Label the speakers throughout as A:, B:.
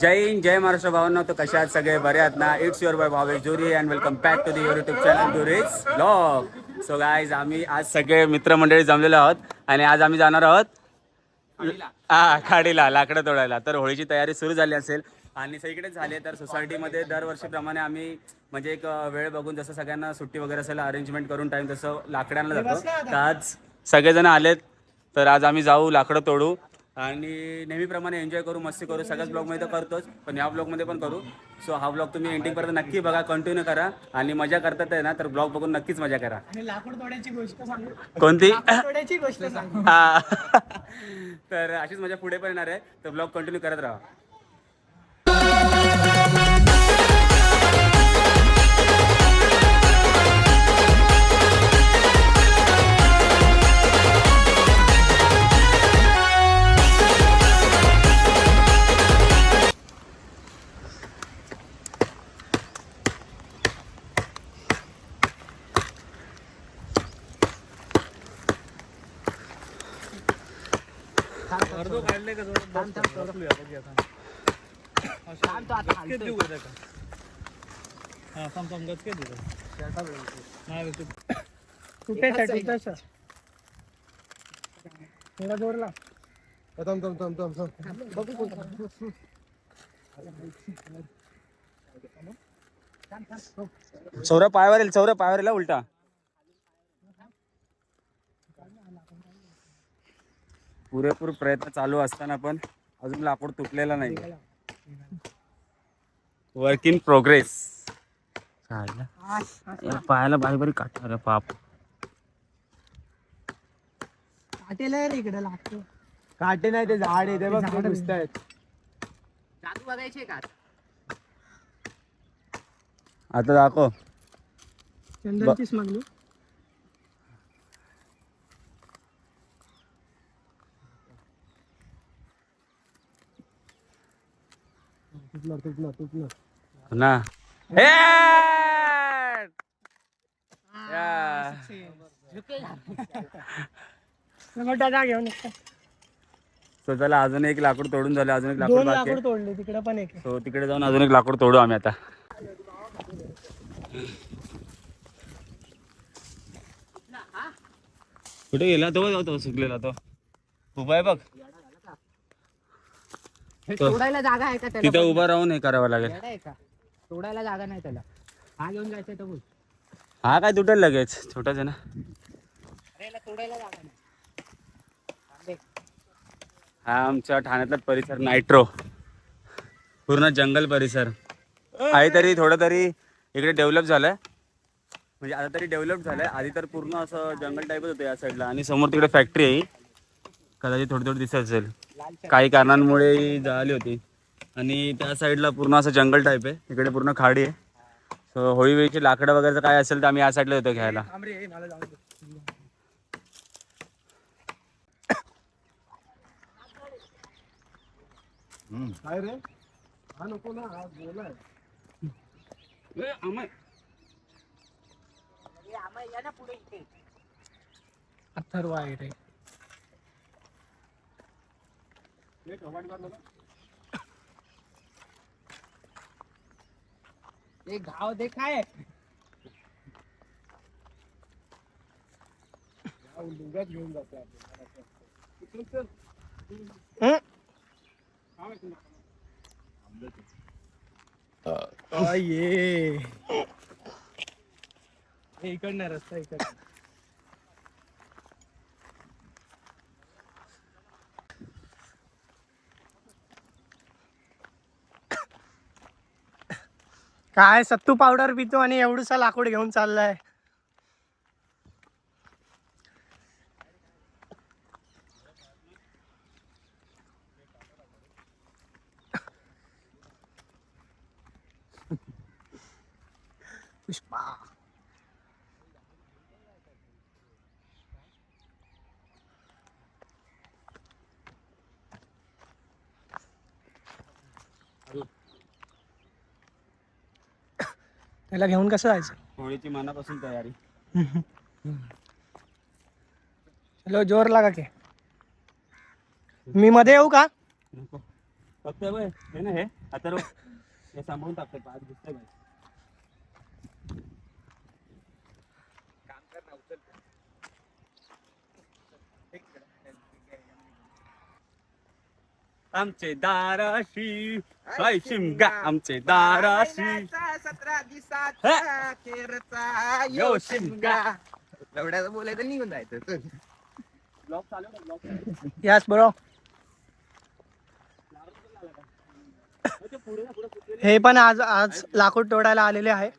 A: जय हिंद जय महाराष्ट्र भावना. तो कशा आहात सगळे? बरे आहात ना? It's your by Bhavesh Jori and welcome back to the YouTube channel दुरेज blog so guys आम्ही आज सगळे मित्रमंडळी जमलेलो आहोत आणि आज आम्ही जाणार आहोत हा खाडीला लाकडं तोडायला. तर होळीची तयारी सुरू झाली असेल आणि सगळीकडे झाली तर सोसायटीमध्ये दरवर्षीप्रमाणे आम्ही म्हणजे एक वेळ बघून जसं सगळ्यांना सुट्टी वगैरे असेल अरेंजमेंट करून टाइम तसं लाकडांना जातो. तर आज सगळेजण आलेत. तर आज आम्ही जाऊ लाकडं तोडू. आणि नेहमीप्रमाणे एन्जॉय करू मस्ती करू. सगळ्याच ब्लॉगमध्ये तर करतोच पण या ब्लॉगमध्ये पण करू. सो हा ब्लॉग तुम्ही एंडिंगपर्यंत नक्की बघा कंटिन्यू करा. आणि मजा करतात आहे ना तर ब्लॉग बघून नक्कीच मजा करा.
B: आणि लाकूड तोड्याची गोष्ट सांगू?
A: कोणती?
B: तोड्याची गोष्ट सांगू?
A: हा. तर अशीच मजा पुढे पण येणार आहे. तर ब्लॉग कंटिन्यू करत राहा.
B: कुठे थोडा जोरला
C: थांब थांब थांब थांब थांब.
A: चौऱ्या पायावर येईल चौऱ्या पायावर येईल हा उलटा. पुरेपूर प्रयत्न चालू असताना पण अजून लाकूड तुटलेला नाही. वर्क इन प्रोग्रेस पायाला बारीक बारीक काटणार पाप.
B: काटेला रे इकडे लागतो
C: काटे नाही ते झाड आहे ते बघ ते दिसतायत
A: आता दाखव.
B: चंदनची स्मगली
C: तुटणार तुटणार तुटणार
A: ना हे! या.
B: मोठा जा घेऊन ये.
A: So चला अजून एक लाकूड तोडून झालं अजून एक लाकूड
B: दोन
A: बाकी
B: लाकूड तोडले तिकडे पण एक. आहे.
A: सो तिकडे जाऊन अजून एक लाकूड तोडू आम्ही आता. कुठे गेला तो? बघ, तो सुकलेला तो. उभा आहे बघ.
D: तोडायला जागा आहे का त्याला
A: तिथे उभा राहून हे करावं लागेल.
D: येडा आहे का? तोडायला जागा नाही त्याला. हा घेऊन जायचं तर बोल.
A: हा काय तुटेल लगेच? छोटाच आहे ना
D: अरे याला तोडायला जागा नाही. थांबे.
A: हा आमच्या ठाण्यातला परिसर नायट्रो. पूर्ण जंगल परिसर. आहे तरी थोडं तरी इकडे डेव्हलप झालंय. म्हणजे आता तरी डेव्हलप झालंय. आधी तर पूर्ण असं जंगल टाईपच होतं या साईडला आणि समोर तिकडे फॅक्टरी आहे. कदाचित थोडी थोडी दिसत असेल. काही कारणांमुळे ही जळाली होती. आणि त्या साईडला पूर्ण असं जंगल टाईप आहे. इकडे पूर्ण खाडी आहे. सो होळी वेळीची लाकडं वगैरे काय असेल तर आम्ही या साईडला येतो घ्यायला.
B: रे मला जाऊ दे
C: काय रे? हा नको ना हा बोलाय
B: अथर्व आहे रे.
D: एक घाव दे काय?
C: लुगात घेऊन जाते आपल्याला.
B: ये इकडनं रस्ता इकडनं. काय सत्तू पावडर पितो आणि एवढूसा लाकूड घेऊन चाललाय. पुष्पा. त्याला घेऊन कसं जायचं?
A: होळीची मनापासून तयारी.
B: चलो जोर लागा के. मी मध्ये येऊ का?
A: नको. फक्त बघ हे ना हे आता हे सांभाळून टाकते पाच दिसतंय बाई. आमचे दाराशी. काय शिमगा आमचे दाराशी.
D: सतरा. दिवसाचा
A: यो शिमगा.
D: एवढ्याचं बोलायचं निघून जायचं.
A: ब्लॉग चालू ब्लॉग.
B: यास बरो हे पण आज आज लाकूड तोडायला आलेले आहे.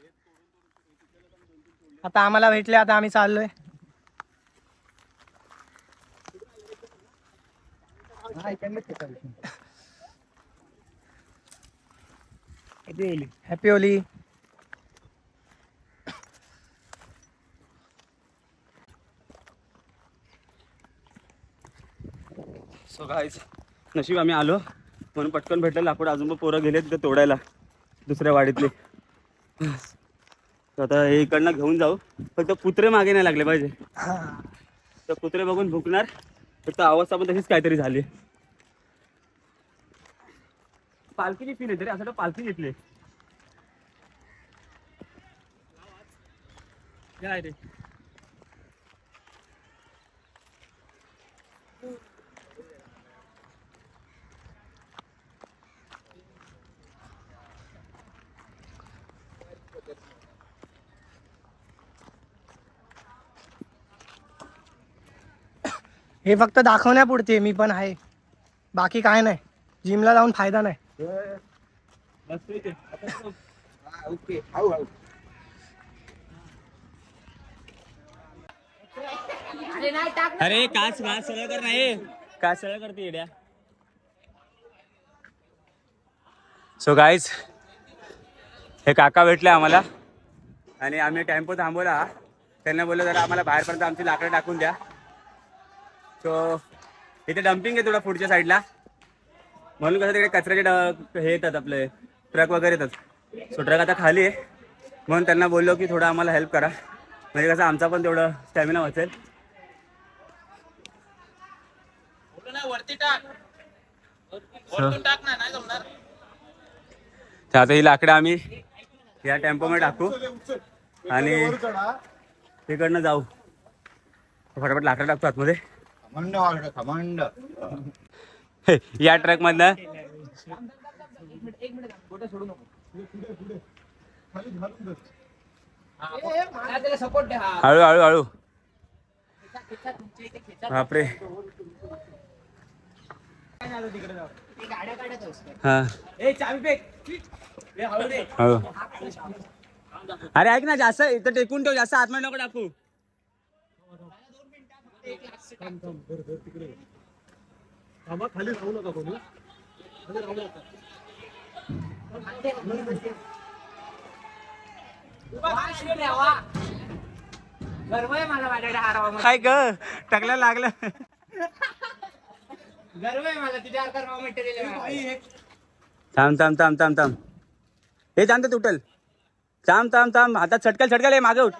B: आता आम्हाला भेटले आता आम्ही चाललोय. हॅपी होली
A: सो गाईज नशीब आम्ही आलो. म्हणून पटकन भेटलं लाकूड अजून पण पोरं गेले तिथे तोडायला दुसऱ्या वाडीतले. आता हे इकडनं घेऊन जाऊ. फक्त कुत्रे मागे नाही लागले पाहिजे. तर कुत्रे बघून भुकणार. फक्त अवस्था पण तशीच काहीतरी झाली. पालखीने फील तरी असं पालखी घेतली. काय रे.
B: हे फक्त दाखवण्यापुरते मी पण आहे. बाकी काय नाही. जिमला जाऊन फायदा नाही.
D: अरे नाही
A: सगळं काच काच कर नाही काच सगळं करते येड्या. सो गाईज हे काका भेटले आम्हाला. आणि आम्ही टेम्पो थांबवला. त्यांना बोललो जरा आम्हाला बाहेरपर्यंत आमची लाकडं टाकून द्या. सो इथे डम्पिंग आहे थोडं पुढच्या साईडला म्हणून कसं तिकडे कचऱ्याचे ड हे येतात आपले ट्रक वगैरे येतात. सो ट्रक आता खाली आहे. म्हणून त्यांना बोललो की थोडं आम्हाला हेल्प करा. म्हणजे कसं आमचा पण तेवढं स्टॅमिना वाचेल. आता ही लाकडं आम्ही या टेम्पोमध्ये टाकू. आणि तिकडनं जाऊ. फटाफट लाकडं टाकतो आतमध्ये.
C: खमंड खमंड
A: या ट्रक मधनं
C: खाली घालून दे.
D: त्याला सपोर्ट द्या हा.
A: हळू हळू हळू. बापरे हा हळू अरे ऐक ना जास्त इथं टेकून ठेव जास्त आतमध्ये नको टाकू
C: थांबा खाली राहू नका कोणी खाली राहू नका
D: गर्व आहे मला माझ्याकडे हारावा
A: काय ग टाकला लागलं.
D: गर्व आहे मला तुझ्यावर कर्मा मटेरियल
A: थांब थांब थांब थांब थांब. हे थांब ते तुटल. थांब थांब थांब. आता छटकल छटकल हे मागे उठ.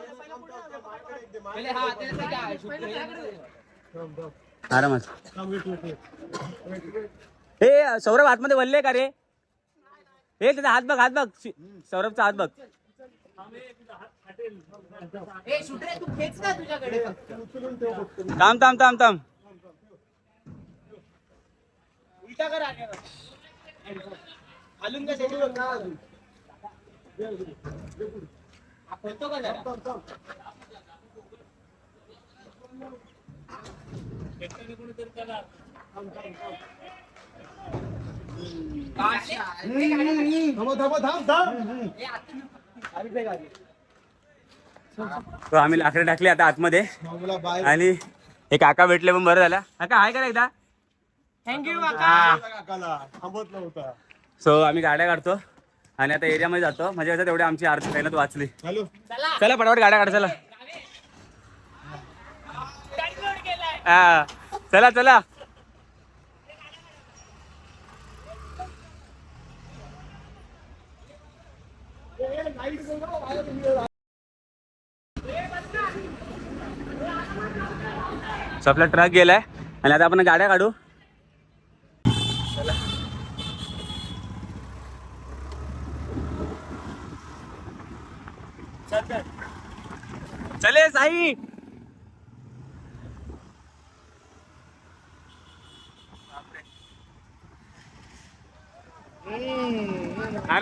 A: हा
C: थांब, wait, wait, wait.
A: हे सौरभ आतमध्ये वल्ले का रे हे त्याचा हात बघ हात बघ शि- सौरभचा हात बघ
D: ए सुटरे तू खेच ना तुझ्याकडे फक्त
C: उचलून ठेव फक्त.
A: थांब थांब थांब थांब
C: अजून.
D: होतो का
A: तो आम्ही लाकडं टाकली आता आतमध्ये. आणि हे काका भेटले पण बरं झालं. काका हाय करा एकदा?
B: थँक्यू
A: सो आम्ही गाड्या काढतो. आणि आता एरियामध्ये जातो. म्हणजे कसं तेवढी आमची आर्थिक मेहनत वाचली.
C: हॅलो.
A: चला. पटापट गाड्या काढ चला. हा. चला चला. आपला ट्रक गेलाय. आणि आता आपण गाड्या काढू.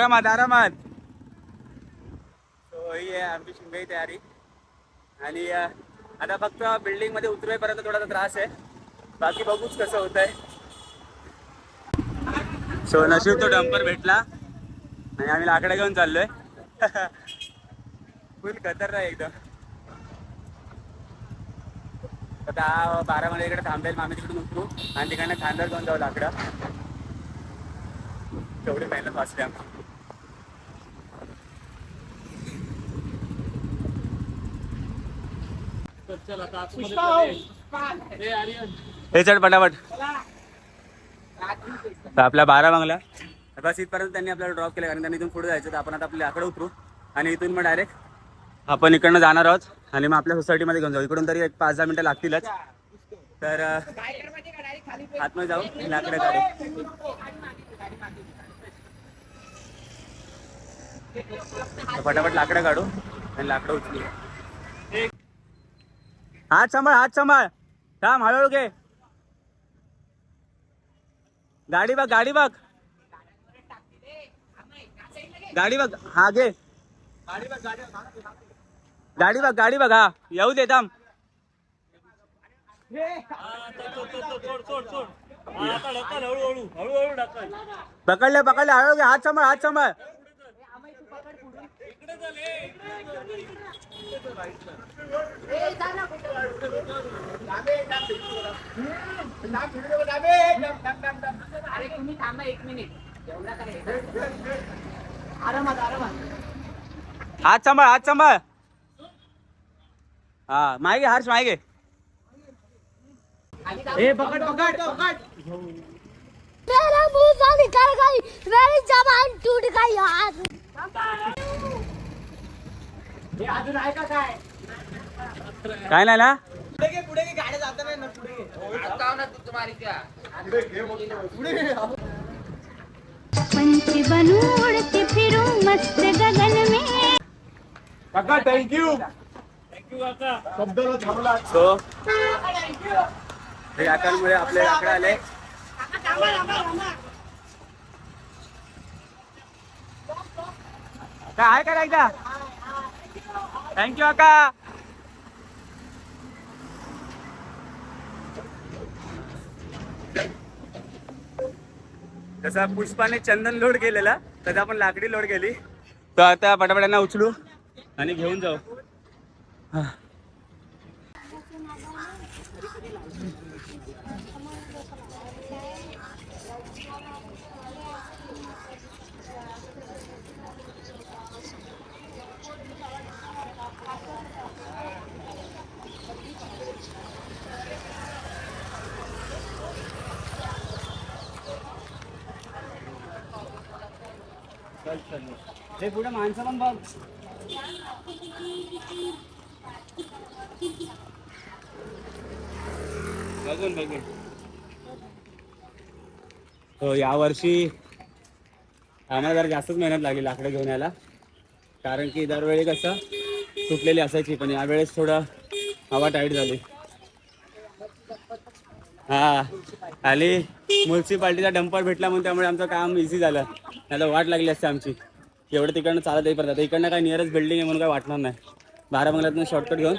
A: आरामात आरामात. So, ही आहे आमची शिंगाई तयारी. आणि आता फक्त बिल्डिंगमध्ये उतरेपर्यंत थोडासा त्रास आहे. बाकी बघूच कसं होत आहे सो नशीब तो डंपर भेटला. आणि आम्ही लाकडं घेऊन चाललोय. फुल खतरनाक एकदम. आता हा बारा मध्ये इकडे थांबेल आम्ही तिकडून उतरू. आणि तिकडनं खांद्यावर घेऊन जाऊ लाकडं. तेवढी वाचली आमची
C: चल आता आतमध्ये चल ये. ए, आर्यन.
A: हे चढ पटापट. तर आपल्या बारा बंगला. बस इथपर्यंत त्यांनी आपल्याला ड्रॉप केलं कारण त्यांनी इथून पुढे जायचं तर आपण आता आपल्या आकडे उतरू. आणि इथून मग डायरेक्ट आपण इकडनं जाणार आहोत. आणि मग आपल्या सोसायटीमध्ये घेऊन जाऊ. इकडून तरी एक पाच दहा मिनटं लागतीलच. तर आतमध्ये जाऊ लाकडे काढू. तर फटाफट लाकडं काढू आणि लाकडं उचलू. हात सांभाळ हात सांभाळ. थांब हळूहळू घे. गाडी बघ गाडी बघ. गाडी बघ हा घे. गाडी बघ गाडी बघ हा. येऊ दे थांब. पकडले पकडले हळू घे. हात सांभाळ हात सांभाळ.
D: अरे तुम्ही थांबा एक मिनिट एवढा काय आरामात आरामात
A: हात सांभाळ हात सांभाळ हा मागे हर्ष मागे
B: ए पकड पकड पकड।
E: मेरा मुँह से निकल गई मेरी जबान टूट गई यार
B: काय?
A: काय नाही ना
B: पुढे घे पुढे घे गाड्या जाता नाही ना पुढे घे.
E: पंछी बनूं उड़ती फिरूं मस्त गगन में
C: काका थँक्यू थँक्यू काका शब्दाला थांबला
A: सो हे आकारमुळे आपले लाकडं आले. काय आहे का एकदा थँक्यू अक्का तसा पुष्पाने चंदन लोड केलेला तसा आपण लाकडी लोड केली. तर आता पटापटांना उचलू आणि घेऊन जाऊ. हा. हे पुढे माणसं पण बघ. बघून बघून. हो यावर्षी आम्हाला जरा जास्तच मेहनत लागली लाकडं घेऊन यायला. कारण की दरवेळी कसं तुटलेली असायची पण यावेळेस थोडं हवा टाईट झाली. हा. आली म्युन्सिपाल्टीचा डंपर भेटला म्हणून त्यामुळे आमचं काम इझी झालं. नाही तर वाट लागली असते आमची. एवढं तिकडनं चालत येईपर्यंत. आता इकडनं काय नियरेस्ट बिल्डिंग आहे म्हणून काय वाटणार नाही. बारा बंगल्यातून शॉर्टकट घेऊन.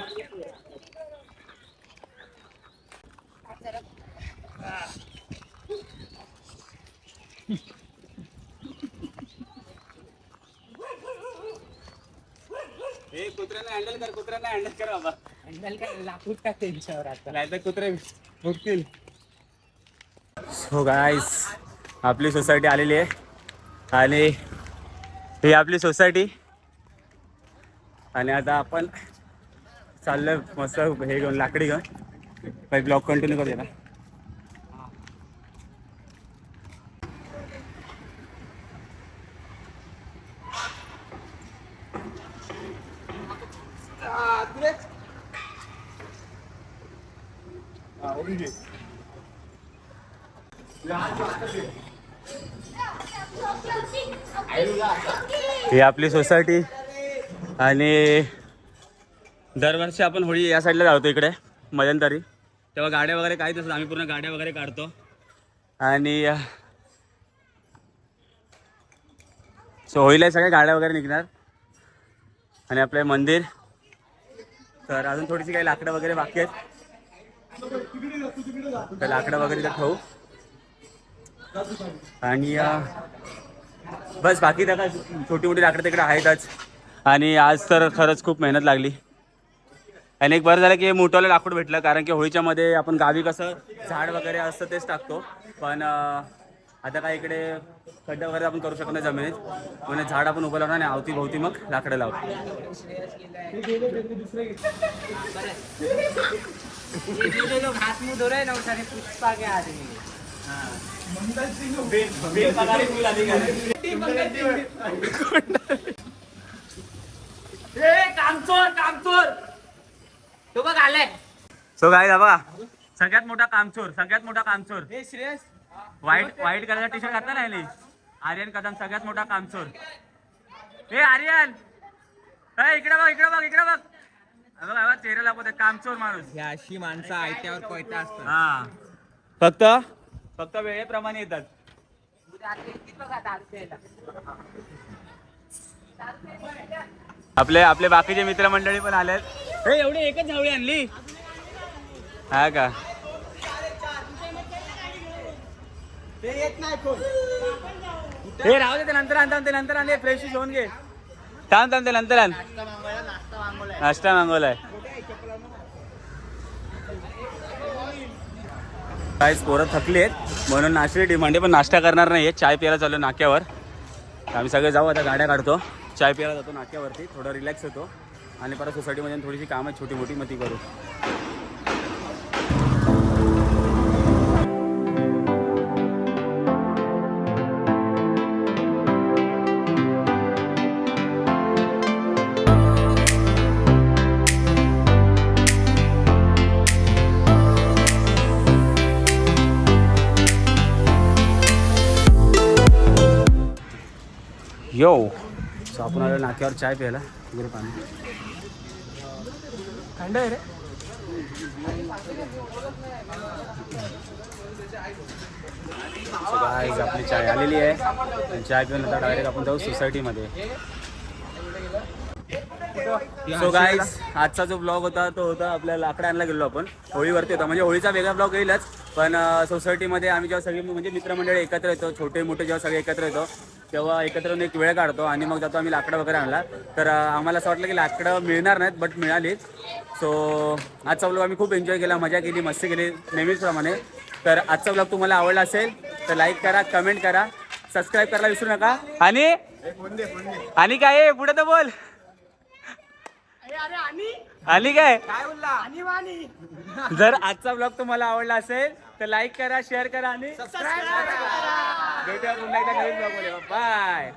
A: हे कुत्र्यांना हँडल कर कुत्र्यांना हँडल कर बाबा.
D: हँडल काय लाकूड का त्यांच्यावर आता.
A: नाही तर कुत्रे भुकतील हो गाईस आपली सोसायटी आलेली आहे. आणि ही आपली सोसायटी. आणि आता आपण चाललं मस्त हे घेऊन लाकडी घेऊन. काही कंटिन्यू करूया ही आपली सोसायटी आणि दरवर्षी आपण होळी या साईडला जातो इकडे मध्यंतरी. तेव्हा गाड्या वगैरे काहीच असतात आम्ही पूर्ण गाड्या वगैरे काढतो. आणि सो होळीला सगळ्या गाड्या वगैरे निघणार. आणि आपलं मंदिर. तर अजून थोडीशी काही लाकडं वगैरे बाकी आहेत. लाकडं वगैरे तर ठेवू आणि बस बाकी त्या काय? छोटी मोठी लाकडं तिकडे आहेतच. आणि आज तर खरंच खूप मेहनत लागली. आणि एक बरं झालं की हे मोठं लाकूड भेटलं कारण की होळीच्या मध्ये आपण गावी कसं झाड वगैरे असतं तेच टाकतो. पण आता काय इकडे खड्डा वगैरे आपण करू शकत नाही जमिनीत. म्हणून झाड आपण उभं लावणार आणि अवती भोवती मग लाकडं लावतो सो काय बघा सगळ्यात मोठा कामचोर सगळ्यात मोठा कामचोर.
D: हे श्रेयस.
A: व्हाईट व्हाईट कलरचा टी शर्ट घातला नाही आर्यन कदम सगळ्यात मोठा कामचोर. हे आर्यन! ए, इकडे बघ इकडे बघ इकडे बघ. बघ, चेहरा लागतो कामचोर माणूस.
D: अशी माणसं आयत्यावर कोयता असतात
A: हा. फक्त फक्त वेळेप्रमाणे येतात. आपले आपले बाकीचे मित्रमंडळी पण आलेत. हे एवढी एकच झावळी आणली? हा का? हे राहू दे ते नंतर आण थांब, ते नंतर आणले फ्रेश घेऊन घे. थांब थांब ते नंतर आण. नाश्ता मागवलाय. काहीच पोरं थकली आहेत. म्हणून नाश्ते डिमांडे पण नाश्ता करणार नाही चाय प्यायला चाललो नाक्यावर. आम्ही सगळे जाऊ आता गाड्या काढतो. चाय प्यायला जातो नाक्यावरती. थोडं रिलॅक्स होतो. आणि परत सोसायटीमध्ये थोडीशी कामं छोटी मोठी मग ती करू. यो सो आपण आलो नाक्यावर चाय प्यायला. वगैरे पाणी.
B: थंड आहे रे.
A: आपली चाय आलेली आहे. आणि चाय पिऊन आता डायरेक्ट आपण जाऊ सोसायटीमध्ये सो गाईज आजचा जो ब्लॉग होता तो होता आपल्या लाकडं आणायला गेलो आपण. होळीवरती होता. म्हणजे होळीचा वेगळा ब्लॉग येईलच पण सोसायटीमध्ये आम्ही जेव्हा सगळे म्हणजे मित्रमंडळी एकत्र येतो छोटे मोठे जेव्हा सगळे एकत्र येतो तेव्हा एकत्र येऊन एक वेळ काढतो आणि मग जातो आम्ही लाकडं वगैरे आणला. तर आम्हाला असं वाटलं की लाकडं मिळणार नाहीत बट मिळालीच सो आजचा ब्लॉग आम्ही खूप एन्जॉय केला मजा केली मस्ती केली नेहमीचप्रमाणे. तर आजचा ब्लॉग तुम्हाला आवडला असेल तर लाईक करा कमेंट करा सबस्क्राईब करायला विसरू नका. आणि आणि काय? पुढे तर बोल. आणि? काय? जर आजचा ब्लॉग तुम्हाला आवडला असेल तर लाईक करा शेअर करा आणि भेटूया पुन्हा एकदा नवीन ब्लॉगमध्ये. बाय